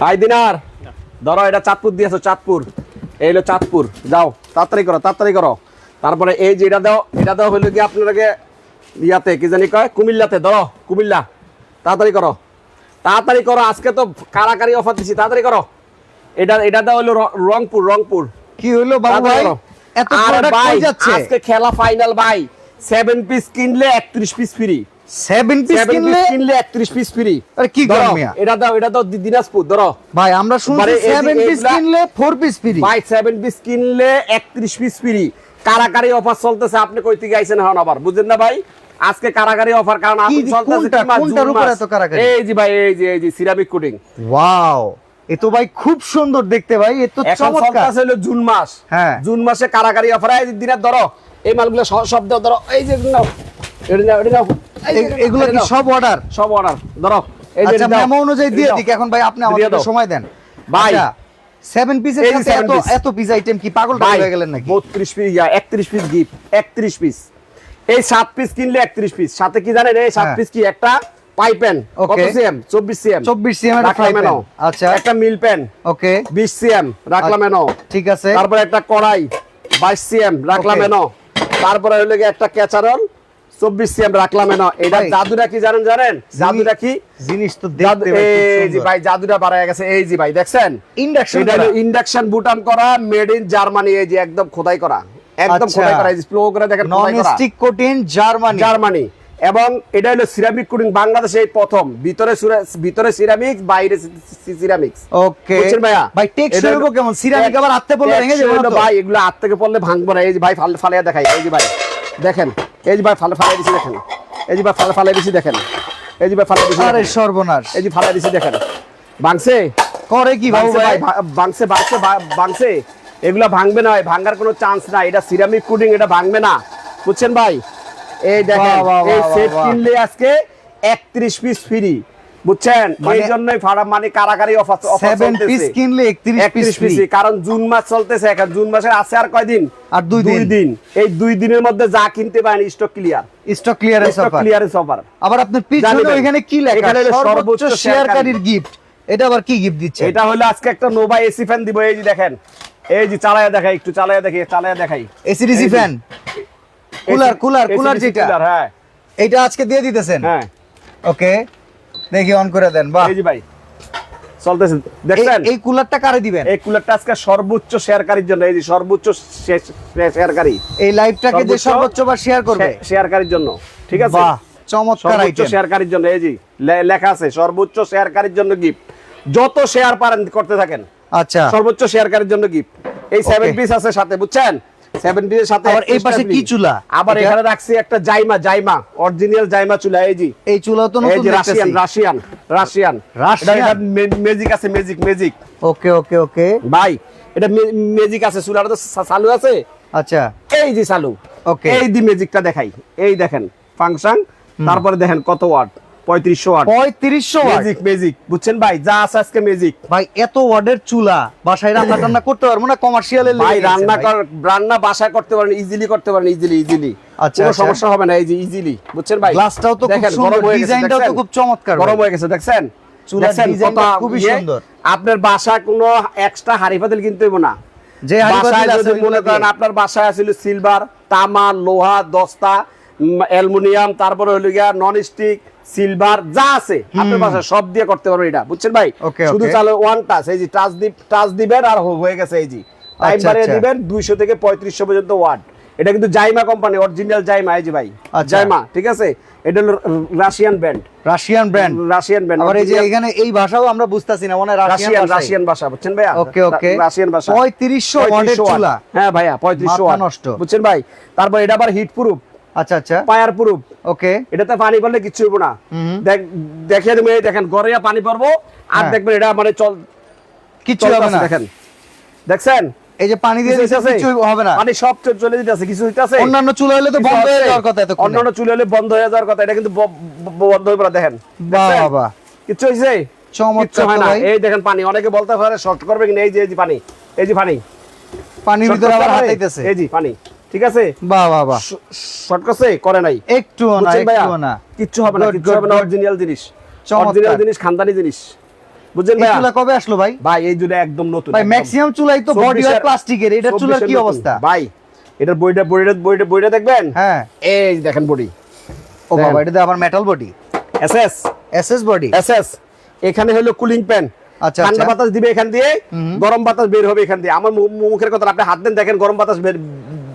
High দিনার। ধরো এটা চাঁদপুর দিয়েছ চাঁদপুর। এই হলো চাঁদপুর। যাও তাড়াতাড়ি করো তাড়াতাড়ি করো। তারপরে এই যে এটা দাও এটা দাও হইল কি আপনাকে ইয়াতে কি জানি কয়? কুমিল্লাতে ধরো কুমিল্লা। তাড়াতাড়ি করো। তাড়াতাড়ি করো আজকে তো কারাকারি অফার দিছি তাড়াতাড়ি করো। এটা এটা দাও হলো রংপুর রংপুর। কি হলো বাবু ভাই? এত প্রোডাক্ট যাচ্ছে? আজকে খেলা ফাইনাল ভাই। সেভেন পিস কিনলে একত্রিশ পিস ফ্রি সেভেন পিস কিনলে পিস কিনলে একত্রিশ পিস ফ্রি আরে কি মিয়া? এটা দাও এটা দাও দিনাজপুর ধরো। ভাই আমরা শুনছি বারে এই যে সেভেন পিস কিনলে ফোর পিস ফ্রি ভাই সেভেন পিস কিনলে একত্রিশ পিস ফ্রি কারাকারি অফার চলতেছে আপনি কই থেকে আইছেন এখন আবার? বুঝেন না ভাই? আজকে কারাকারি অফার কারণ এখন যে চলতেছে কি মাস? কোনটার উপর। এত কারাকারি? এই যে ভাই এই যে এই যে সিরামিক কোটিং ওয়াও এ তো ভাই খুব সুন্দর দেখতে ভাই এ তো এখন চমৎকার। চলতেছে হলো জুন মাস। হ্যাঁ। জুন মাসে কারাগারি অফার এই দিনের ধরো এই মালগুলো সব সব দাও ধরো এই যে নাও। এটা নাও নাও এগুলো কি সব অর্ডার সব অর্ডার ধরো। এই যে আচ্ছা মেমো অনুযায়ী দিয়ে দিক এখন ভাই আপনি আমাদের সময় দেন। ভাই। সেভেন পিসের সাথে এত এত পিস আইটেম কি পাগল হয়ে গেলেন নাকি? বত্রিশ পিস ইয়া একত্রিশ পিস গিফট একত্রিশ পিস এই সাত পিস কিনলে একত্রিশ পিস সাথে কি জানেন এই সাত হ্যাঁ। পিস কি একটা পাই পেন কত সিএম চব্বিশ সিএম 24 cm একটা রাখলাম fry pan। এনো আচ্ছা। একটা মিল পেন ওকে বিশ সিএম রাখলাম এনো ঠিক আছে। তারপরে একটা কড়াই বাইশ সিএম রাখলাম. এনো তারপরে হলো একটা ক্যাচারল চব্বিশ সিএম রাখলাম এনো। এটা জাদুটা কি জানেন জানেন? জাদুটা কি? জিনিস তো এই ভাই জাদুটা বাড়ায় গেছে। এই যে ভাই দেখছেন? ইন্ডাকশন এটা ইন্ডাকশন বুটান করা মেড ইন জার্মানি এই যে একদম খোদাই করা। একদম আচ্ছা। খোদাই করা স্লো করে দেখেন non stick coating Germany Germany এবং এটা হলো সিরামিক কোটিং বাংলাদেশে এই প্রথম। ভিতরে ভিতরে সিরামিক্স বাইরে সিরামিক্স ওকে বুঝছেন ভাইয়া? ভাই হইব কেমন? সিরামিক আবার হাতে পড়লে ভেঙে যাবে ভাই এগুলো হাত থেকে পড়লে ভাঙবো না। এই যে ভাই ফাল ফালিয়া দেখাই। এই যে ভাই দেখেন। এই যে ভাই ফালে ফালাই দিছি দেখেন। এই যে ভাই ফালে ফালাই দিছি দেখেন। এই যে ভাই ফালাই দিছি আরে। সর্বনাশ। এই যে ফালাই দিছি দেখেন। ভাঙছে? করে কি ভাই ভাঙছে ভাঙছে ভাঙছে এগুলো ভাঙবে না ভাই, ভাঙার কোনো চান্স নাই। এটা সিরামিক কুডিং এটা ভাঙবে না। বুঝছেন ভাই? এই দেখেন এই সেট কিনলে আজকে 31 পিস ফ্রি বুঝছেন? এই জন্যই মানে কারাকারি অফার সেভেন পিস কিনলে একত্রিশ পিস পিস কারণ জুন মাস চলতেছে এখন। জুন মাসের আছে আর কয়দিন? আর দুই দিন। দিন। এই দুই দিনের মধ্যে যা কিনতে পারেন stock clear stock clearance stock offer clearance offer আবার আপনার পিছনে কি লেখা? এখানে সর্বোচ্চ শেয়ারকারীর গিফট এটা আবার কি গিফট দিচ্ছে? এটা হলো আজকে একটা নোভা এসি ফ্যান দিব। এই যে দেখেন। এই যে চালায়া দেখাই একটু চালায়া দেখি চালায়া দেখাই। এসিডিসি এই যে- ফ্যান কুলার কুলার কুলার যেটা। হ্যাঁ। এটা আজকে দিয়ে দিতেছেন? হ্যাঁ। ওকে দেখি অন করে দেন বাহ। এই যে ভাই চলতেছে। দেখছেন? এই- কুলারটা কারে দিবেন? এই কুলারটা আজকে সর্বোচ্চ শেয়ারকারীর জন্য এই যে সর্বোচ্চ শেয়ারকারী। এই লাইভটাকে যে সর্বোচ্চ- বার শেয়ার করবে? শেয়ারকারীর জন্য ঠিক আছে? বাহ চমৎকার আইটেম শেয়ারকারীর জন্য এই যে লেখা আছে সর্বোচ্চ শেয়ারকারীর জন্য গিফট যত শেয়ার পারেন করতে থাকেন। আচ্ছা। সর্বোচ্চ শেয়ারকারীর জন্য গিফট এই সেভেন পিস আছে সাথে বুঝছেন? সেভেন পিসের সাথে আবার এই পাশে কি চুলা? আবার এখানে রাখছি একটা জাইমা জাইমা অরিজিনাল জাইমা চুলা এই যে। এই চুলাও তো নতুন Russian Russian Russian Russian? Magic আছে magic magic okay okay okay ভাই এটা ম্যাজিক আছে চুলাটা তো চালু আছে? আচ্ছা। এই যে চালু। ওকে এই দি ম্যাজিকটা দেখাই। এই দেখেন ফাংশন তারপরে দেখেন কত ওয়াট পঁয়ত্রিশশো ওয়াট। পঁয়ত্রিশশো ম্যাজিক ম্যাজিক বুঝছেন ভাই? যা আছে আজকে ম্যাজিক ভাই এত ওয়ার্ডের চুলা বাসায় রান্না টান্না করতে পারব না? কমার্শিয়ালের ভাই রান্না রান্না বাসায় করতে পারেন ইজিলি করতে পারেন ইজিলি ইজিলি আচ্ছা, কোনো আচ্ছা। সমস্যা হবে না এই যে ইজিলি বুঝছেন ভাই? গ্লাসটাও তো খুব সুন্দর, গরম গেছে, ডিজাইনটাও তো খুব চমৎকার গরম হয়ে গেছে দেখছেন? চুলার ডিজাইনটা খুবই ইয়ে? সুন্দর। আপনার বাসায় কোনো এক্সট্রা হাড়ি পাতিল কিনতে না। যে বাসায় যদি মনে করেন আপনার বাসায় আছিল সিলভার তামা লোহা দস্তা অ্যালুমিনিয়াম তারপরে হলো গিয়া নন স্টিক সিলভার যা আছে আপনার বাসায় সব দিয়ে করতে পারবেন এটা। বুঝছেন ভাই? শুধু. চালো ওয়ান টাচ এই যে টাচ দি টাচ দিবেন আর হয়ে গেছে এই যে। টাইম আচ্ছা, বাড়িয়ে আচ্ছা। দিবেন দুইশো থেকে পঁয়ত্রিশশো পর্যন্ত ওয়াট এটা কিন্তু জাইমা কোম্পানি অরিজিনাল জাইমা এই যে ভাই। আচ্ছা। জাইমা ঠিক আছে? এটা হলো Russian brand Russian brand Russian brand আবার এই যে এখানে এই ভাষাও আমরা বুঝতাছি না মানে রাশিয়ান রাশিয়ান ভাষা বুঝছেন ভাইয়া? ওকে ওকে রাশিয়ান ভাষা। পঁয়ত্রিশশো ওয়াটের 3500 চুলা। হ্যাঁ ভাইয়া পঁয়ত্রিশশো মাথা ওয়াট নষ্ট। বুঝছেন ভাই? তারপর এটা আবার হিট প্রুফ আচ্ছা আচ্ছা। Fire proof. ওকে। এটাতে পানি পড়লে কিচ্ছু হইব না। দেখ দেবেন দেখেন গড়িয়া পানি পড়ব আর হ্যাঁ। দেখবেন এটা মানে চল কিচ্ছু হবে না। দেখেন। দেখছেন? এই যে পানি দিয়ে কিছু হইতাছে? কিছু হবে না। পানি সব চলে দিতেছে কিছু হইতাছে? অন্যান্য চুলা হলে তো বন্ধ হয়ে যাওয়ার কথা এতক্ষণে। অন্যান্য চুলে হলে বন্ধ হয়ে যাওয়ার কথা এটা কিন্তু বন্ধ হয়ে পড়া দেখেন। চমৎকার হয় না। এই দেখেন পানি অনেকে বলতে পারে শর্ট করবে কিনা এই যে এই যে পানি এই যে পানি। পানির ভিতরে আবার? হাতাইতেছে এই যে পানি। ঠিক আছে? বাহ বাহ বাহ। শর্ট করছে? করে নাই। একটু না একটু না। কিচ্ছু হবে না কিচ্ছু হবে না. অরিজিনাল জিনিস। অরিজিনাল জিনিস খানদানি জিনিস। বুঝছেন ভাইয়া? চুলা কবে আসলো ভাই? ভাই এই জুড়ে একদম নতুন ভাই ম্যাক্সিমাম চুলাই তো বডি হয় প্লাস্টিকের এটা চুলার কি অবস্থা? ভাই এটার বইটা বইটা বইটা বইটা দেখবেন? হ্যাঁ। এই দেখেন বডি ও বাবা এটা আবার metal body SS SS body SS এখানে হলো কুলিং প্যান আচ্ছা, ঠান্ডা আচ্ছা। বাতাস দিবে এখান দিয়ে গরম বাতাস বের হবে এখান দিয়ে। আমার মুখের কথা আপনি হাত দেন দেখেন গরম বাতাস বের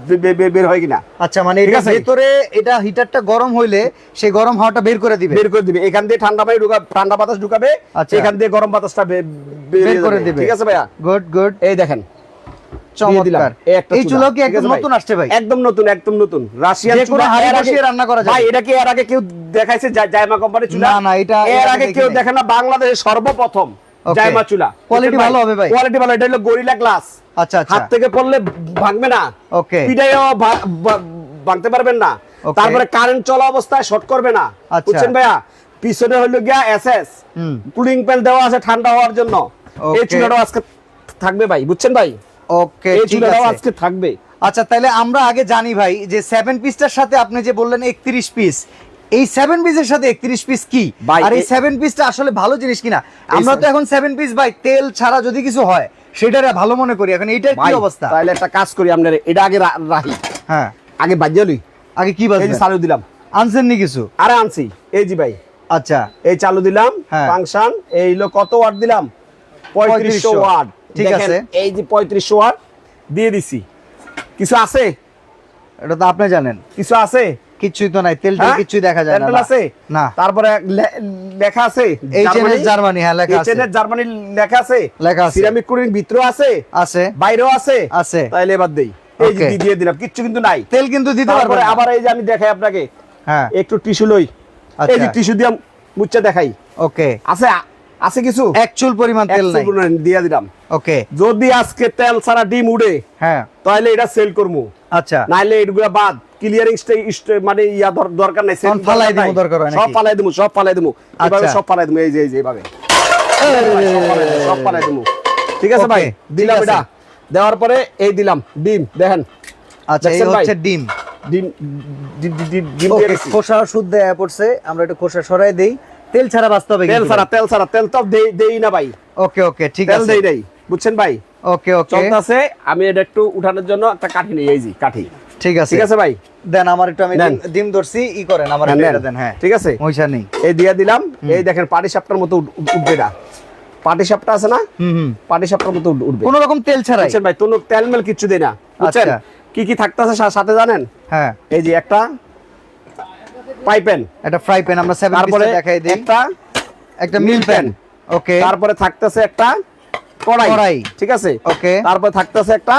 বের হয় কিনা? আচ্ছা মানে এটা? ভেতরে এটা হিটারটা গরম হইলে সেই গরম হাওয়াটা বের করে দিবে? বের করে দিবে। এখান দিয়ে ঠান্ডা পানি ঢুকা ঠান্ডা বাতাস ঢুকাবে আচ্ছা। এখান দিয়ে গরম বাতাসটা বের করে দিবে। ঠিক আছে ভাইয়া? Good good. এই দেখেন। চমৎকার। এই চুলা। কি একদম নতুন আসছে ভাই? একদম নতুন একদম নতুন। রাশিয়ান চুলা এর আগে- রান্না করা যাবে। ভাই এটা কি এর আগে কেউ দেখাইছে? জা- জায়মা কোম্পানি চুলা? না, না, এটা- এর আগে কেউ দেখে না বাংলাদেশের সর্বপ্রথম. জায়মা চুলা। Quality ভালো হবে ভাই? কোয়ালিটি ভালো এটা হলো গরিলা গ্লাস আচ্ছা আচ্ছা। হাত থেকে পড়লে ভাঙবে না. পিটাইও ভা- ভাঙতে পারবেন না। তারপরে কারেন্ট চলা অবস্থায় শর্ট করবে না। আচ্ছা। বুঝছেন ভাইয়া? পিছনে হলো গিয়া এসএস কুলিং প্যান দেওয়া আছে ঠান্ডা হওয়ার জন্য। এই চুলাটাও আজকে থাকবে ভাই বুঝছেন ভাই? ওকে এই চুলাটাও আজকে থাকবে। আচ্ছা তাহলে আমরা আগে জানি ভাই যে সেভেন পিসটার সাথে আপনি যে বললেন একত্রিশ পিস এই সেভেন পিসের সাথে একত্রিশ পিস কি? আর এই সেভেন পিসটা আসলে ভালো জিনিস কিনা? আমরা তো এখন সেভেন পিস ভাই তেল ছাড়া যদি কিছু হয় সেটারে ভালো মনে করি। এখন এইটার কি অবস্থা? তাহলে একটা কাজ করি আপনার এটা আগে রাখি। হ্যাঁ। আগে বাজিয়ে লই। আগে কি এই চালু দিলাম। আনছেন নি কিছু? আরে আনছি। এই জি ভাই। আচ্ছা। এই চালু দিলাম হ্যাঁ। ফাংশন এই হলো কত ওয়াট দিলাম? পঁয়ত্রিশশো 3500 ওয়াট ঠিক আছে। এই যে পঁয়ত্রিশশো ওয়াট দিয়ে দিছি। কিছু আছে? এটা তো আপনি জানেন। কিছু আছে? কিচ্ছুই তো নাই তেলটা হ্যাঁ? কিচ্ছুই দেখা যায় না আছে? না। তারপরে লেখা আছে এইচএনএস জার্মানি হ্যাঁ লেখা আছে। এইচএনএস জার্মানি লেখা আছে? লেখা আছে। সিরামিক ভিতরে আছে? আছে। বাইরেও আছে? আছে। তাইলে দেই। এই যে দিয়ে দিলাম কিচ্ছু কিন্তু নাই। তেল কিন্তু দিতে না। আবার এই যে আমি দেখাই আপনাকে। হ্যাঁ। একটু টিস্যু লই। এই যে আচ্ছা। টিস্যু দিয়ে মুচ্ছা দেখাই। ওকে আছে আছে কিছু? এক চুল পরিমাণ তেল নাই। দিয়ে দিলাম। ওকে যদি আজকে তেল ছাড়া ডিম উড়ে হ্যাঁ। তাহলে এটা সেল করব আচ্ছা। নাইলে এগুলা বাদ ক্লিয়ারিং মানে ইয়া দরকার নাই তখন ফালাই দরকার হয় সব ফালাই সব ফালাই এভাবে আচ্ছা। সব ফালাই এই যে এই যে এইভাবে। সব ফালাই ঠিক আছে ভাই দিলাম এটা। দেওয়ার পরে এই দিলাম ডিম দেখেন। আচ্ছা এই হচ্ছে ডিম। ডিম। খোসা শুদ্ধ পড়ছে আমরা একটু খোসা সরাই দেই। তেল ছাড়া বাঁচতে হবে তেল ছাড়া তেল ছাড়া তেল তো দেই দেই না ভাই। ওকে ওকে ঠিক তেল আছে। দেই নাই। বুঝছেন ভাই? ওকে ওকে। চলতেছে আমি এটা একটু উঠানোর জন্য একটা কাঠি নিয়ে এই কাঠি। ঠিক আছে। ঠিক আছে ভাই? দেন আমার একটু আমি ডিম- ধরছি ই করেন আমার হ্যাঁ, এটা দেন হ্যাঁ। ঠিক আছে? মহিষা নেই। এই দিয়ে দিলাম। এই দেখেন পাটি সাপটার মতো উঠ- উঠ- উঠবে না। পাটি সাপটা আছে না? হুম হুম। পাটি সাপটার মতো উঠবে। কোন রকম তেল ছাড়াই। বুঝছেন ভাই কোনো তেল মেল কিচ্ছু দেই না। বুঝছেন? আচ্ছা। কি কি থাকতেছে সাথে জানেন? হ্যাঁ। এই যে একটা পাইপেন একটা ফ্রাই প্যান আমরা সেভেন তারপরে দেখাই দেই। একটা একটা মিল প্যান। ওকে। তারপরে থাকতেছে একটা কড়াই। কড়াই। ঠিক আছে? ওকে। তারপরে থাকতেছে একটা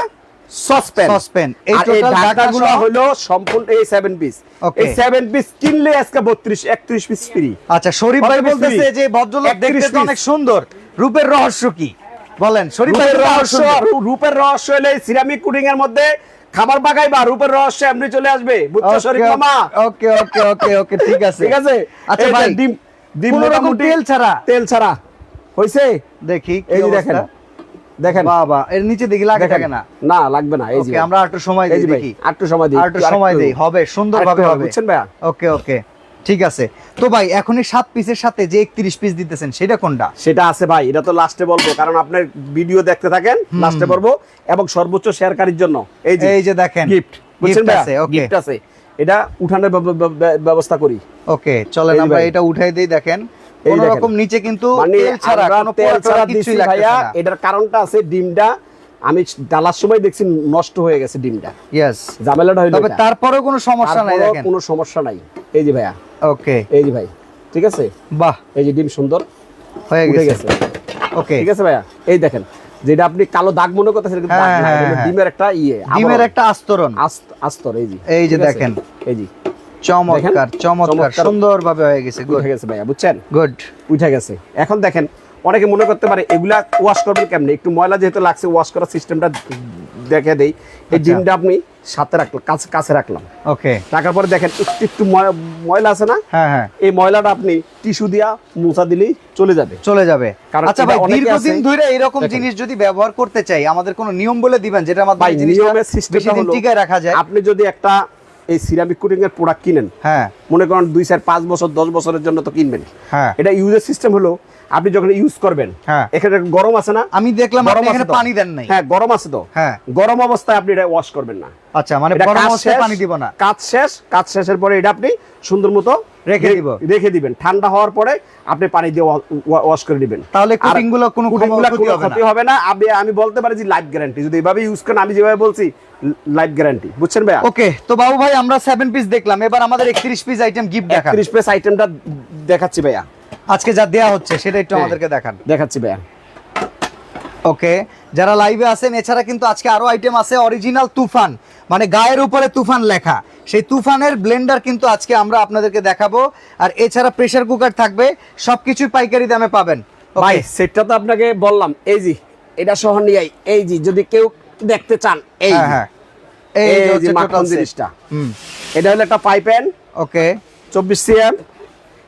সসপ্যান। এই total ঢাকাগুলো হলো সম্পূর্ণ এই 7 পিস এই 7 পিস কিনলে আজকে 32 31 পিস ফ্রি আচ্ছা শরীফ ভাই বলতেছে যে ভদ্রলোক দেখতে তো অনেক সুন্দর। রূপের রহস্য কি? বলেন শরীফ ভাই রূপের রহস্য রূপের রহস্য হলে সিরামিক কুডিং এর মধ্যে খাবার পাকাই বা রূপের রহস্য এমনি চলে আসবে। বুঝছ শরীফ ওকে, মামা? ওকে ওকে ওকে ওকে ঠিক আছে। ঠিক আছে? আচ্ছা ভাই ডিম ডিম মোটামুটি তেল ছাড়া। তেল ছাড়া। হইছে? দেখি এই দেখেন? দেখেন। বাবা এর নিচে দেখি লাগে থাকে না? না লাগবে না এই যে আমরা একটু সময় দিই দেখি। আরেকটু সময় দিই একটু সময় দেই হবে সুন্দর ভাবে আরেকটু হবে। বুঝছেন ভাইয়া? ওকে ওকে ঠিক আছে। তো ভাই এখন এই সাত পিসের সাথে যে একত্রিশ পিস দিতেছেন সেটা কোনটা? সেটা আছে ভাই এটা তো লাস্টে বলব কারণ আপনার ভিডিও দেখতে থাকেন লাস্টে বলব এবং সর্বোচ্চ শেয়ারকারীর জন্য। এই যে এই যে দেখেন গিফট বুঝছেন আছে ওকে গিফট আছে। এটা উঠানোর ব্যব- ব্যব- ব্যব- ব্যবস্থা করি ওকে চলেন আমরা। এটা উঠাই দেই দেখেন। কোন রকম নিচে কিন্তু মানে তেল ছাড়া কোনো তেল ছাড়া ছাড়া কিছুই ভাইয়া এটার কারণটা আছে ডিমটা আমি ডালার সময় দেখছি নষ্ট হয়ে গেছে ডিমটা। ইয়েস ঝামেলাটা হইল তবে তারপরেও কোনো সমস্যা নাই দেখেন। কোনো সমস্যা নাই। এই যে ভাইয়া। ওকে এই যে ভাই। ঠিক আছে? বাহ। এই যে ডিম সুন্দর। হয়ে গেছে। ওকে ঠিক আছে ভাইয়া? এই দেখেন যেটা আপনি কালো দাগ মনে করতেছেন কিন্তু হ্যাঁ, হ্যাঁ, হ্যাঁ। ডিমের একটা ইয়ে ডিমের একটা আস্তরণ। আস্ত- আস্তর এই যে। এই যে দেখেন। এই যে। চমৎকার চমৎকার হয়ে গেছে উঠে গেছে ভাইয়া বুঝছেন? গুড উঠে গেছে। এখন দেখেন অনেকে মনে করতে পারে এগুলা ওয়াশ করবেন কেমনে? একটু ময়লা যেহেতু লাগছে ওয়াশ করার সিস্টেমটা দেখে দেই। এই আচ্ছা। ডিমটা আপনি সাথে রাখলাম কাছে কাছে রাখলাম। ওকে রাখার পরে দেখেন একটু একটু ময়লা আছে না? হ্যাঁ হ্যাঁ। এই ময়লাটা আপনি টিস্যু দিয়া মুছা দিলেই চলে যাবে। চলে যাবে। কারণ আচ্ছা ভাই দীর্ঘদিন ধরে এরকম জিনিস যদি ব্যবহার করতে চাই আমাদের কোনো নিয়ম বলে দিবেন যেটা জিনিসটা নিয়মের সিস্টেমটা হলো রাখা যায়? আপনি যদি একটা এই সিরামিক কোটিং এর প্রোডাক্ট কিনেন। হ্যাঁ। মনে করেন দুই চার পাঁচ বছর দশ বছরের জন্য তো কিনবেন। হ্যাঁ। এটা ইউজের সিস্টেম হলো আপনি যখন ইউজ করবেন হ্যাঁ। এখানে গরম আছে না? আমি দেখলাম গরম আছে এখানে পানি দেন নাই। হ্যাঁ গরম আছে তো? হ্যাঁ। গরম অবস্থায় আপনি এটা ওয়াশ করবেন না। আচ্ছা মানে গরম অবস্থায় পানি দিব না। কাজ শেষ কাজ শেষের পরে এটা আপনি সুন্দর মতো রেখে দিব। রেখে দিবেন। ঠান্ডা হওয়ার পরে আপনি পানি দিয়ে ওয়াশ করে দিবেন। তাহলে coating গুলো কোনো ক্ষতি হবে না। আমি আমি বলতে পারি যে লাইফ গ্যারান্টি যদি এভাবে ইউজ করেন আমি যেভাবে বলছি লাইফ গ্যারান্টি বুঝছেন ভাইয়া? ওকে তো বাবু ভাই আমরা সেভেন পিস দেখলাম। এবার আমাদের একত্রিশ পিস আইটেম গিফট দেখান। একত্রিশ পিস আইটেমটা দেখাচ্ছি ভাইয়া। আজকে যা দেয়া হচ্ছে সেটা একটু। আমাদেরকে দেখান। দেখাচ্ছি ভাইয়া। ওকে যারা লাইভে আছেন এছাড়া কিন্তু আজকে আরও আইটেম আছে অরিজিনাল তুফান। মানে গায়ের উপরে তুফান লেখা। সেই তুফানের ব্লেন্ডার কিন্তু আজকে আমরা আপনাদেরকে দেখাবো। আর এছাড়া প্রেসার কুকার থাকবে সবকিছু পাইকারি দামে পাবেন। ভাই সেটটা তো আপনাকে বললাম এই জি এটা সহ নিয়ে আই। এই জি যদি কেউ দেখতে চান এই হ্যাঁ হ্যাঁ। এই। জিনিসটা। হুম। এটা হলো একটা পাই প্যান ওকে। চব্বিশ সিএম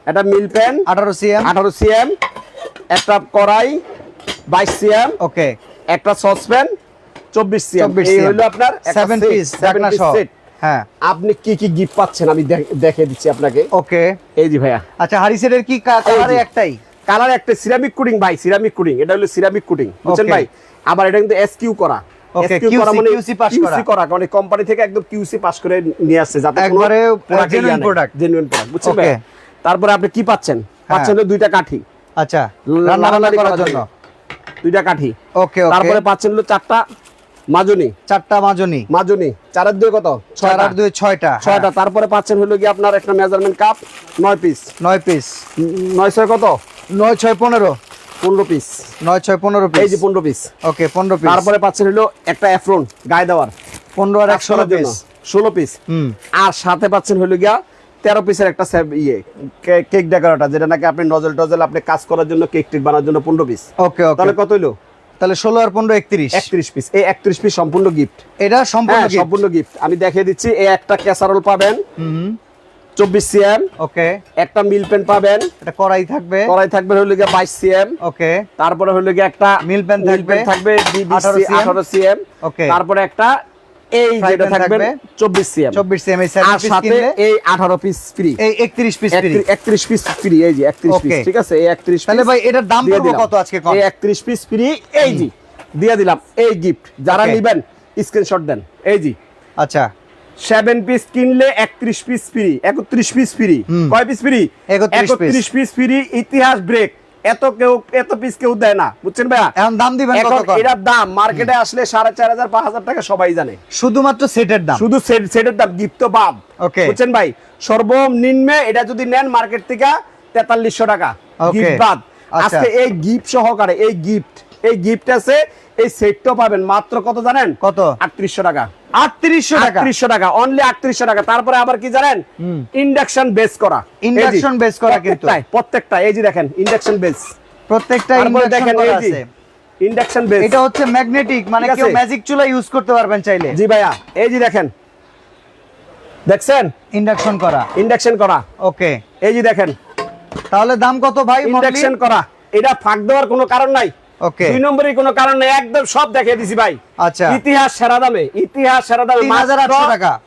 একটা মিল প্যান আঠারো সিএম। আঠারো সিএম। একটা কড়াই বাইশ সিএম। ওকে। একটা সসপ্যান চব্বিশ সিএম। এই হলো আপনার সেভেন পিস সহ। হ্যাঁ। আপনি কি কি গিফট পাচ্ছেন আমি দেখে দিচ্ছি আপনাকে। ওকে। এই জি ভাইয়া। আচ্ছা হারিসেটের কি কালারে একটাই? কালার একটা সিরামিক কুডিং ভাই সিরামিক কুডিং এটা হলো সিরামিক কুডিং বুঝছেন ভাই? আবার এটা কিন্তু এসকিউ করা। QC মানে কোম্পানি থেকে একদম কিউসি পাস করে নিয়ে আসছে যাতে একবারে, uh, genuine জেনুইন প্রোডাক্ট বুঝছেন ভাই তারপরে আপনি কি পাচ্ছেন? পাচ্ছেন হলো দুইটা কাঠি। আচ্ছা রান্না বান্না করার জন্য? দুইটা কাঠি। ওকে ওকে। তারপরে পাচ্ছেন হলো চারটা মাজনি। চারটা মাজনি। মাজনি। চারের দুই কত? চার আর দুই ছয়টা ছয়টা। তারপরে পাচ্ছেন হলো কি আপনার একটা মেজারমেন্ট কাপ নয় পিস নয় পিস নয় ছয় কত? নয় ছয় পনেরো। পনেরো পিস নয় ছয় পনেরো পিস এই যে পনেরো পিস ওকে পনেরো পিস তারপরে পাচ্ছেন হলো একটা অ্যাফ্রন গায়ে দেওয়ার। পনেরো আর এক ষোলো পিস ষোলো পিস আর সাথে পাচ্ছেন হলো গিয়া তেরো পিসের একটা ইয়ে কেক ডেকোরেটর যেটা নাকি আপনি নজল টজল আপনি কাজ করার জন্য কেক টেক বানানোর জন্য পনেরো পিস ওকে ওকে তাহলে কত হইল? তাহলে ষোলো আর পনেরো একত্রিশ। একত্রিশ পিস এই একত্রিশ পিস সম্পূর্ণ গিফট এটা সম্পূর্ণ হ্যাঁ সম্পূর্ণ গিফট আমি দেখিয়ে দিচ্ছি এই একটা ক্যাসারোল পাবেন। চব্বিশ সিএম ওকে একটা মিল পেন পাবেন। এটা কড়াই থাকবে। কড়াই থাকবে হলো গিয়ে বাইশ সিএম ওকে তারপরে হলো গিয়ে একটা Mill pen থাকবে, থাকবে 18 cm, আঠারো সিএম Okay. তারপরে একটা এই যেটা থাকবে থাকবে, চব্বিশ সিএম চব্বিশ সেম এই আর সাথে এই আঠারো পিস ফ্রি এই একত্রিশ পিস ফ্রি একত্রিশ পিস ফ্রি এই যে একত্রিশ পিস ঠিক আছে? এই একত্রিশ তাহলে ভাই এটার দাম পড়বে কত আজকে কম এই একত্রিশ পিস ফ্রি এই জি দিয়ে দিলাম। এই গিফট যারা. নিবেন স্ক্রিনশট দেন। এই জি আচ্ছা। সেভেন পিস কিনলে একত্রিশ পিস ফ্রি একত্রিশ পিস ফ্রি। কয় পিস ফ্রি 31 একত্রিশ পিস ফ্রি ইতিহাস ব্রেক এত কেউ এত পিস কেউ দেয় না বুঝছেন ভাইয়া? এখন দাম দিবেন এখন? এটার দাম মার্কেটে আসলে সাড়ে চার হাজার পাঁচ হাজার টাকা সবাই জানে। শুধুমাত্র সেটের দাম? শুধু সেট সেটের দাম গিফট বাদ। Okay. বুঝছেন ভাই? সর্বনিম্নে এটা যদি নেন মার্কেট থেকে তেতাল্লিশশো টাকা গিফট বাদ। আচ্ছা। আজকে এই গিফট সহকারে এই গিফট এই গিফট আছে এই সেটটাও পাবেন। মাত্র কত জানেন? কত? আটত্রিশশো টাকা। আটত্রিশশো টাকা। টাকা অনলি আটত্রিশশো টাকা। তারপরে আবার কি জানেন? ইন্ডাকশন বেস করা। Induction base করা কিন্তু। প্রত্যেকটা এই যে দেখেন ইন্ডাকশন বেস প্রত্যেকটা দেখেন করা এই ইন্ডাকশন বেস এটা হচ্ছে ম্যাগনেটিক মানে কেউ ম্যাজিক চুলা ইউজ করতে পারবেন চাইলে। জি ভাইয়া এই যে দেখেন। দেখছেন? ইন্ডাকশন করা। ইন্ডাকশন করা। ওকে এই যে দেখেন। তাহলে দাম কত ভাই ইন্ডাকশন করা। এটা ফাঁক দেওয়ার কোনো কারণ নাই। ওকে দুই নম্বরের কোনো কারণ নাই একদম সব দেখিয়ে দিছি ভাই। আচ্ছা। ইতিহাস সেরা দামে ইতিহাস সেরা দামে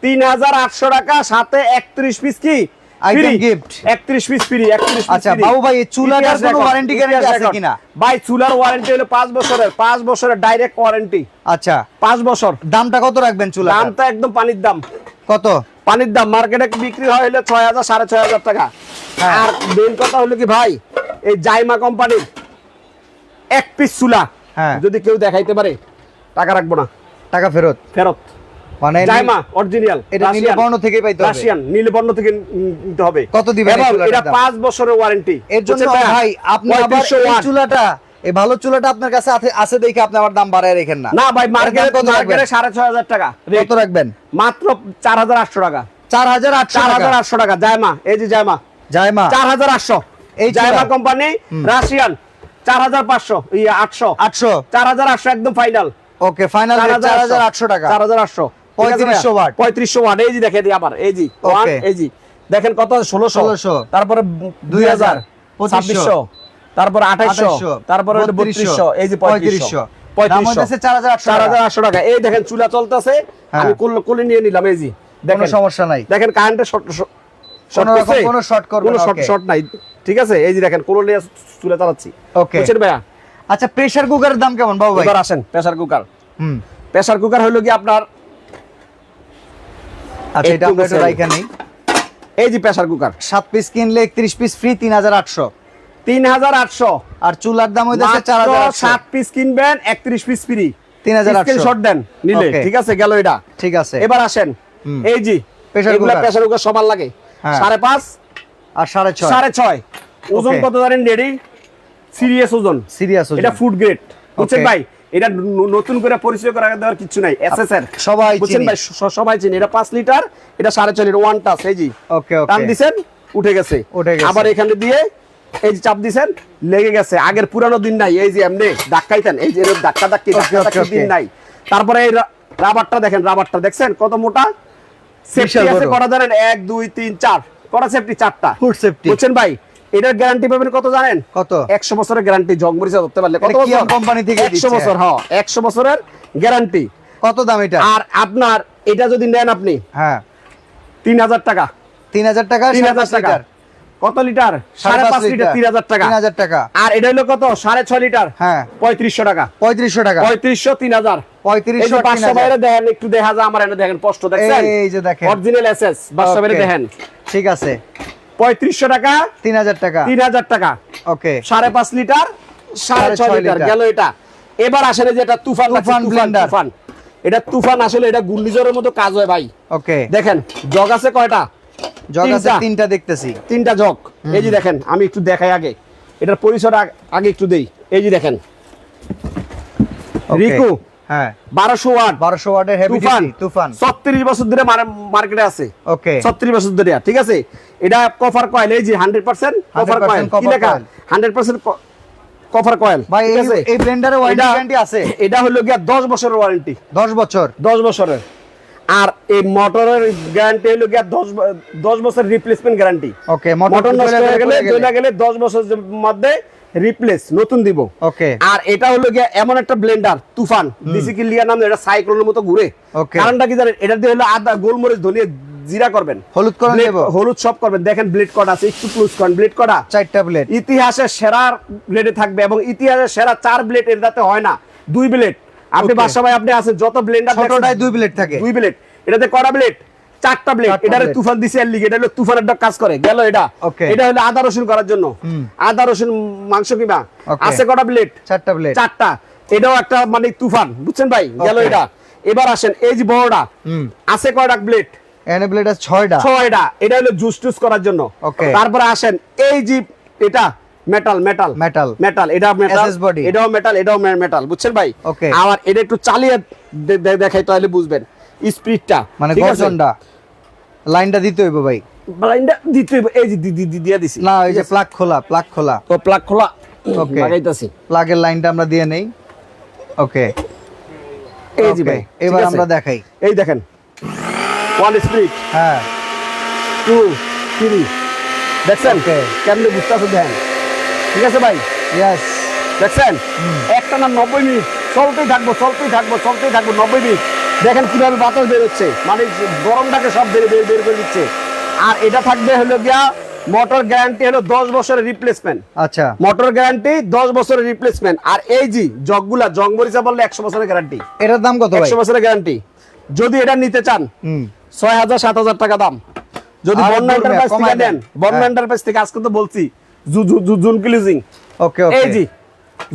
3,800 টাকা। সাথে একত্রিশ পিস কি? পিস ফ্রি আচ্ছা, বাবু ভাই, চুলাটার কোনো warranty guarantee আছে কিনা? ভাই চুলার ওয়ারেন্টি হলো পাঁচ বছরের পাঁচ বছরের ডাইরেক্ট ওয়ারেন্টি আচ্ছা। পাঁচ বছর। দামটা কত রাখবেন চুলা দামটা একদম পানির দাম। কত? পানির দাম মার্কেটে বিক্রি হয় হলো ছয় হাজার সাড়ে ছয় হাজার টাকা। হ্যাঁ। আর মেন কথা হলো কি ভাই এই জাইমা কোম্পানির এক পিস চুলা হ্যাঁ। যদি কেউ দেখাইতে পারে টাকা রাখব না। টাকা ফেরত? ফেরত। মানে জাইমা অরিজিনাল এটা নীলবর্ণ থেকে পাইতে হবে। রাশিয়ান নীলবর্ণ থেকে নিতে হবে। কত দিবেন এই এবং চুলাটার এটা দাম? বছরের ওয়ারেন্টি এর জন্য ভাই আপনি আবার এই চুলাটা এই ভালো চুলাটা আপনার কাছে আছে- আছে দেখে আপনি আবার দাম বাড়ায় রেখেন না। না ভাই মার্কেটে মার্কেটে সাড়ে ছয় হাজার টাকা কত রাখবেন? মাত্র চার হাজার আটশো টাকা। জায়মা এই যে জায়মা যায় মা চার হাজার আটশো। এই এই জায়মা কোম্পানি রাশিয়ান চার হাজার পাঁচশো আটশো। আটশো? চার হাজার আটশো একদম ফাইনাল ওকে ফাইনাল চার হাজার আটশো। টাকা। চার হাজার আটশো। 3500 watt। পঁয়ত্রিশশো ওয়াট এই যে দেখে দিই আবার এই জি ওয়ান এই জি দেখেন কত ষোলোশো। তারপরে দুই হাজার। ছাব্বিশশো। তারপরে আঠাইশশো। তারপরে বত্রিশশো। এই যে পঁয়ত্রিশশো। দাম হইতেছে 4800 চার টাকা। হাজার আটশো টাকা। এই দেখেন চুলা চলতেছে। হ্যাঁ। আমি কোল- নিয়ে নিলাম এই জি দেখেন। সমস্যা নাই। দেখেন কারেন্টের শর্ট কোনো রকম কোনো short করবে কোনো শর্ট শর্ট নাই। ঠিক আছে? এই যে দেখেন কোলো নিয়ে চুলে চালাচ্ছি। ওকে বুঝছেন ভাইয়া? আচ্ছা প্রেসার কুকারের দাম কেমন? বাবু ভাই? এবার আসেন প্রেসার কুকার হুম। প্রেসার কুকার হলো কি আপনার? আচ্ছা এটা আমরা রাইখা নেই। এই যে প্রেসার কুকার 7 পিস কিনলে 31 পিস ফ্রি 3800 3800 আর চুলার দাম হইতাছে 4000 7 পিস কিনবেন 31 পিস ফ্রি 3800 স্ক্রিনশট দেন নিলে। ঠিক আছে গেল এটা। ঠিক আছে। এবার আসেন। এই যে প্রেসার কুকার প্রেসার কুকার সবার লাগে। হ্যাঁ। 5.5 আর সাড়ে ছয়। সাড়ে ছয়। ওজন কত জানেন রেডি? সিরিয়াস ওজন। সিরিয়াস এটা ফুড গ্রেড বুঝছেন ভাই? এটা নতুন করে পরিচয় করা দেওয়ার কিছু নাই। এসএসআর সবাই বুঝছেন ভাই? সবাই চিনি। এটা লিটার এটা সাড়ে ছয় লিটার ওয়ান টাচ এই জি ওকে টান ওকে দিছেন উঠে গেছে। উঠে গেছে। আবার এখানে দিয়ে এই যে চাপ দিছেন লেগে গেছে। আগের পুরানো দিন নাই এই যে এমনি ধাক্কাইতেন। এই যে ধাক্কা ধাক্কি ধাক্কা দিন নাই। তারপরে এই রাবারটা দেখেন রাবারটা দেখছেন? কত মোটা? বড়। কটা জানেন? এক দুই তিন চার। কটা সেফটি চারটা। Food safety। বুঝছেন ভাই? এটার গ্যারান্টি পাবেন কত জানেন? কত? একশো বছরের গ্যারান্টি জগমরিচা ধরতে পারলে। কত এটা বছর? কিয়াম থেকে একশো বছর হ্যাঁ একশো বছরের গ্যারান্টি কত দাম এটা? আর আপনার এটা যদি নেন আপনি হ্যাঁ। তিন হাজার টাকা। তিন হাজার টাকা তিন হাজার টাকা। কত লিটার? সাড়ে পাঁচ লিটার তিন হাজার টাকা। তিন হাজার টাকা। আর এটা হলো কত? সাড়ে ছয় লিটার? হ্যাঁ। পঁয়ত্রিশশো টাকা। পঁয়ত্রিশশো টাকা। পঁয়ত্রিশশো তিন হাজার। পঁয়ত্রিশশো পাঁচশো বাইরে দেখেন একটু দেখা যায় আমার এনে দেখেন স্পষ্ট দেখছেন? এই যে দেখেন। অরিজিনাল এসএস পাঁচশো বাইরে দেখেন। ঠিক আছে। পঁয়ত্রিশশো টাকা তিন হাজার টাকা। তিন হাজার টাকা। ওকে। সাড়ে পাঁচ লিটার সাড়ে ছয় লিটার। গেল এটা। এবার আসলে যেটা তুফান তুফান তুফান blender। তুফান। এটা তুফান আসলে এটা ঘূর্ণিঝড়ের মতো কাজ হয় ভাই। ওকে। দেখেন জগ আছে কয়টা? জগ আছে তিনটা। তিনটা দেখতেছি। তিনটা জগ। এই যে দেখেন আমি একটু দেখাই আগে। এটার পরিসর আগে একটু দেই। এই যে দেখেন। রিকু হ্যাঁ। বারোশো ওয়াট। বারোশো ওয়াটের হেভি তুফান। তুফান। ছত্রিশ বছর ধরে মার্কেটে আছে। ওকে ছত্রিশ বছর ধরে। ঠিক আছে? এটা কভার কয়েল এই যে হান্ড্রেড পার্সেন্ট কভার 100% কয়েল কি লেখা? coil। Hundred percent cover coil ভাই এই ব্লেন্ডারে ওয়ারেন্টি আছে। এটা হলো গিয়া দশ বছরের ওয়ারেন্টি দশ বছর। দশ বছরের। আর এই মোটরের গ্যারান্টি হলো গিয়া দশ দশ বছর রিপ্লেসমেন্ট গ্যারান্টি ওকে মোটর নষ্ট হয়ে গেলে চলে গেলে দশ বছরের মধ্যে রিপ্লেস নতুন দিব। ওকে আর এটা হলো গিয়া এমন একটা ব্লেন্ডার তুফান। ডিসিকিলিয়া নাম এটা সাইক্লোনের মতো ঘুরে. কারণটা কি জানেন? এটা দিয়ে হলো আদা গোলমরিচ ধনিয়া জিরা করবেন। হলুদ করে নেব? হলুদ সব করবেন। দেখেন ব্লেড কটা আছে একটু ক্লোজ করেন। ব্লেড কটা? চারটা প্লেট ইতিহাসের সেরা ব্লেডে থাকবে এবং ইতিহাসের সেরা চার ব্লেড এটাতে হয় না দুই ব্লেড আপনি. বাসা ভাই আপনি আছেন যত ব্লেন্ডার ছোটটায় দুই ব্লেড থাকে। দুই ব্লেড এটাতে কটা ব্লেড চারটা ব্লেড blade। তুফান দিছে এর লিগে এটা হলো তুফানের কাজ করে। গেল এটা। এটা হলো আদা রসুন করার জন্য। আদা রসুন মাংস কিমা আছে কটা ব্লেড চারটা প্লেট চারটা। এটাও একটা মানে তুফান। বুঝছেন ভাই? গেল এটা। এবার আসেন এই যে বড়টা। আছে কয়টা ব্লেড এনে প্লেট আছে ছয়টা। ছয়টা। এটা হলো জুস টুস করার জন্য। তারপরে আসেন এই যে এটা মেটাল মেটাল Metal। মেটাল এটা মেটাল। এটাও মেটাল এটাও মেটাল বুঝছেন ভাই? আবার এটা একটু চালিয়ে দেখাই তাহলে বুঝবেন। স্পিডটা মানে গর্জনটা। লাইনটা দিতে হইব ভাই। ব্লাইন্ডটা দিতে হইব। এই যে দি- দি- দি- দিয়ে দিছি। না ওই যে প্লাগ খোলা প্লাগ খোলা। তো প্লাগ খোলা। Okay. লাগাইতাছি। প্লাগের লাইনটা আমরা দিয়ে নেই। ওকে এই যে ভাই এবার আমরা দেখাই। এই দেখেন। ওয়ান স্পিড হ্যাঁ। টু থ্রি দেখছেন. কেমনে বুঝতেছে দেখেন? ঠিক আছে ভাই? ইয়েস দেখছেন? একটা না নব্বই মিনিট চলতেই থাকব চলতেই থাকব চলতেই থাকব নব্বই মিনিট। দেখেন কীভাবে বাতাস বেরোচ্ছে। মানে গরমটাকে সব বের বের বের করে দিচ্ছে। আর এটা থাকবে হলো গিয়া মোটর গ্যারান্টি হলো দশ বছরের রিপ্লেসমেন্ট আচ্ছা। মোটর গ্যারান্টি দশ বছরের রিপ্লেসমেন্ট আর এই যে জগগুলা জগ মরিচা বললে একশো বছরের গ্যারান্টি এটার দাম কত ভাই? একশো বছরের গ্যারান্টি যদি এটা নিতে চান ছয় হাজার সাত হাজার টাকা দাম। যদি বন্যা এন্টারপ্রাইজ থেকে নেন দেন। বন্যা। এন্টারপ্রাইজ থেকে আজকে তো বলছি জু- জু- জু- জুন ক্লিজিং ওকে ওকে। এই জি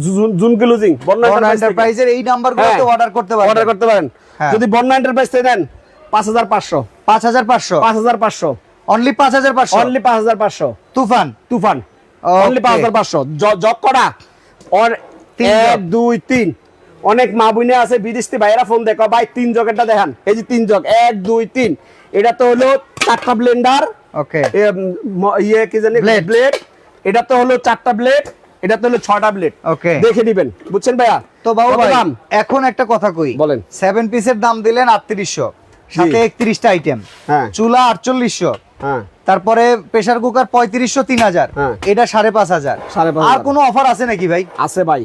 জু- জুন ক্লিজিং বন্যা বর্ণা এন্টারপ্রাইজের এই নাম্বারগুলোতে হ্যাঁ, অর্ডার করতে পারবেন। অর্ডার করতে পারেন। হ্যাঁ। যদি বন্যা এন্টারপ্রাইজ থেকে নেন পাঁচ হাজার পাঁচশো। পাঁচ হাজার পাঁচশো? পাঁচ হাজার পাঁচশো। অনলি পাঁচ হাজার পাঁচশো? অনলি পাঁচ হাজার পাঁচশো। তুফান? তুফান। অনলি পাঁচ হাজার পাঁচশো। করা। ওর তিন এক দুই তিন। অনেক মা বুনে আছে বিদেশি ভাইরা ফোন দেখো। ভাই তিন জগেরটা দেখান। এই যে তিন জগ। এক দুই তিন। এটা তো হলো চারটা ব্লেন্ডার ওকে ইয়ে কি জানি। ব্লেড এটা তো হলো চারটা ব্লেড এটা তো হলো ছ ট্যাবলেট ওকে দেখে দিবেন বুঝছেন ভাইয়া? তো বাবু ভাই? এখন একটা কথা কই। বলেন। সেভেন পিসের দাম দিলেন আটত্রিশশো। সাথে একত্রিশটা আইটেম হ্যাঁ। চুলা আটচল্লিশশো। হ্যাঁ। তারপরে প্রেসার কুকার পঁয়ত্রিশশো তিন হাজার। হ্যাঁ। এটা সাড়ে পাঁচ হাজার। আর কোন কোনো অফার আছে নাকি ভাই? আছে ভাই।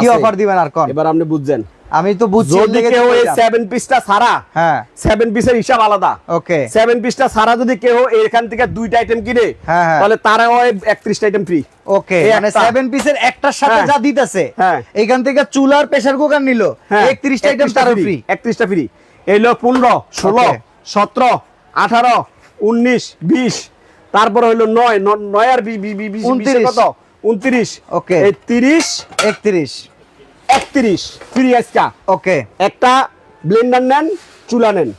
কি অফার দিবেন আর কোন? এবার আপনি বুঝছেন। আমি তো বুঝছি যদি কেউ এই যান। সেভেন পিসটা ছাড়া হ্যাঁ সেভেন পিসের হিসাব আলাদা ওকে সেভেন পিসটা ছাড়া যদি কেউ এখান থেকে দুইটা আইটেম কিনে হ্যাঁ, হ্যাঁ। তাহলে তারা একত্রিশটা আইটেম ফ্রি ওকে মানে একটা। সেভেন পিসের একটার সাথে হ্যাঁ। যা দিতেছে। এখান থেকে চুলার প্রেসার কুকার নিল হ্যাঁ, একত্রিশটা আইটেম তারও ফ্রি একত্রিশটা ফ্রি এইলো পনেরো ষোলো Okay. সতেরো আঠারো উনিশ বিশ তারপরে হইল নয় ন- নয় আর বি- বি- বি- বিশ- 29 কত উনত্রিশ Okay. এই তিরিশ একত্রিশ একত্রিশ। ফ্রি আজকা ওকে একটা ব্লেন্ডার নেন চুলা নেন।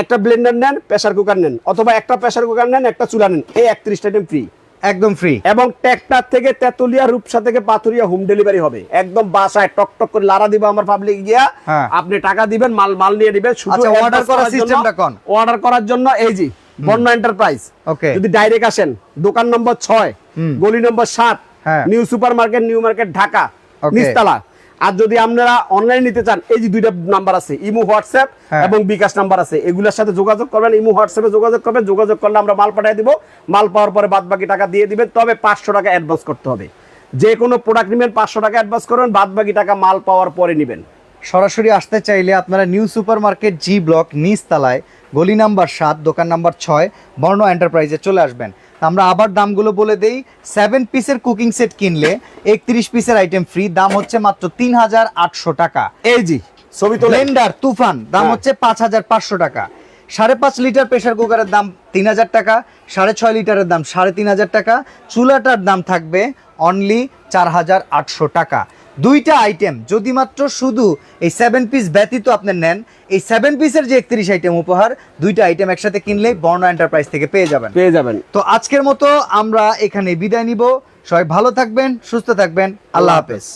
একটা ব্লেন্ডার নেন প্রেসার কুকার নেন। অথবা একটা প্রেসার কুকার নেন একটা চুলা নেন। এই একত্রিশটা আইটেম ফ্রি একদম ফ্রি এবং ট্যাক্টার থেকে তেতুলিয়া রূপসা থেকে পাথুরিয়া হোম ডেলিভারি হবে। একদম বাসায় টক টক করে লারা দিব আমার পাবলিক গিয়া। হ্যাঁ। আপনি টাকা দিবেন মাল মাল নিয়ে দিবেন শুধু আচ্ছা, order করার systemটা কোন? অর্ডার করার জন্য এই জি বন্য এন্টারপ্রাইজ. যদি ডাইরেক্ট আসেন দোকান নম্বর ছয়। গলি নম্বর সাত। New super market new market Dhaka. নিস্তালা আর যদি আপনারা অনলাইন নিতে চান এই যে দুইটা নাম্বার আছে ইমো হোয়াটসঅ্যাপ হ্যাঁ। এবং বিকাশ নাম্বার আছে এগুলোর সাথে যোগাযোগ করবেন ইমো হোয়াটসঅ্যাপে যোগাযোগ করবেন যোগাযোগ করলে আমরা মাল পাঠিয়ে দিব মাল পাওয়ার পরে বাদ বাকি টাকা দিয়ে দিবেন তবে পাঁচশো টাকা অ্যাডভান্স করতে হবে যে কোনো প্রোডাক্ট নেবেন পাঁচশো টাকা অ্যাডভান্স করবেন বাদ বাকি টাকা মাল পাওয়ার পরে নেবেন সরাসরি আসতে চাইলে আপনারা new super market G block নিচতলায় গলি নাম্বার সাত দোকান নাম্বার ছয় বর্ণ এন্টারপ্রাইজে চলে আসবেন। আমরা আবার দামগুলো বলে দেই সেভেন পিসের কুকিং সেট কিনলে একত্রিশ পিসের আইটেম ফ্রি দাম হচ্ছে মাত্র তিন হাজার আটশো টাকা। এই জি ছবি তোলেন। ব্লেন্ডার তুফান দাম হ্যাঁ। হচ্ছে পাঁচ হাজার পাঁচশো টাকা। সাড়ে পাঁচ লিটার প্রেসার কুকারের দাম তিন হাজার টাকা সাড়ে ছয় লিটারের দাম সাড়ে তিন হাজার টাকা চুলাটার দাম থাকবে অনলি চার হাজার আটশো টাকা। দুইটা আইটেম যদি মাত্র শুধু এই সেভেন পিস ব্যতীত আপনি নেন এই সেভেন পিসের যে একত্রিশ আইটেম উপহার দুইটা আইটেম একসাথে কিনলে বর্ণা এন্টারপ্রাইজ থেকে পেয়ে যাবেন। পেয়ে যাবেন। তো আজকের মতো আমরা এখানে বিদায় নিব। সবাই ভালো থাকবেন সুস্থ থাকবেন। আল্লাহ হাফেজ।